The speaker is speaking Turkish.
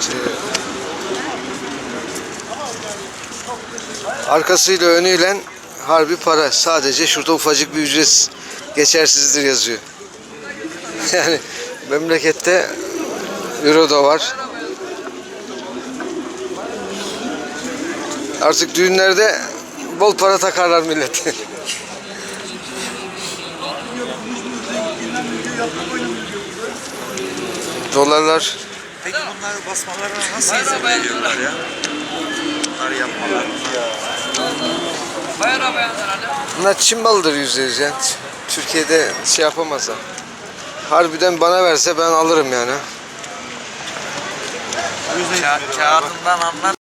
İşte arkasıyla önüyle harbi para. Sadece şurada ufacık bir ücret geçersizdir yazıyor. Yani memlekette euro da var. Artık düğünlerde bol para takarlar millete. Dolarlar Peki bunlar basmalarına nasıl izin veriyorlar ya? Bunlar yapmalar. Bunlar Çin malıdır yüzde yüz yani. Türkiye'de şey yapamazlar. Harbiden bana verse ben alırım yani. Ka kağıdından anlar.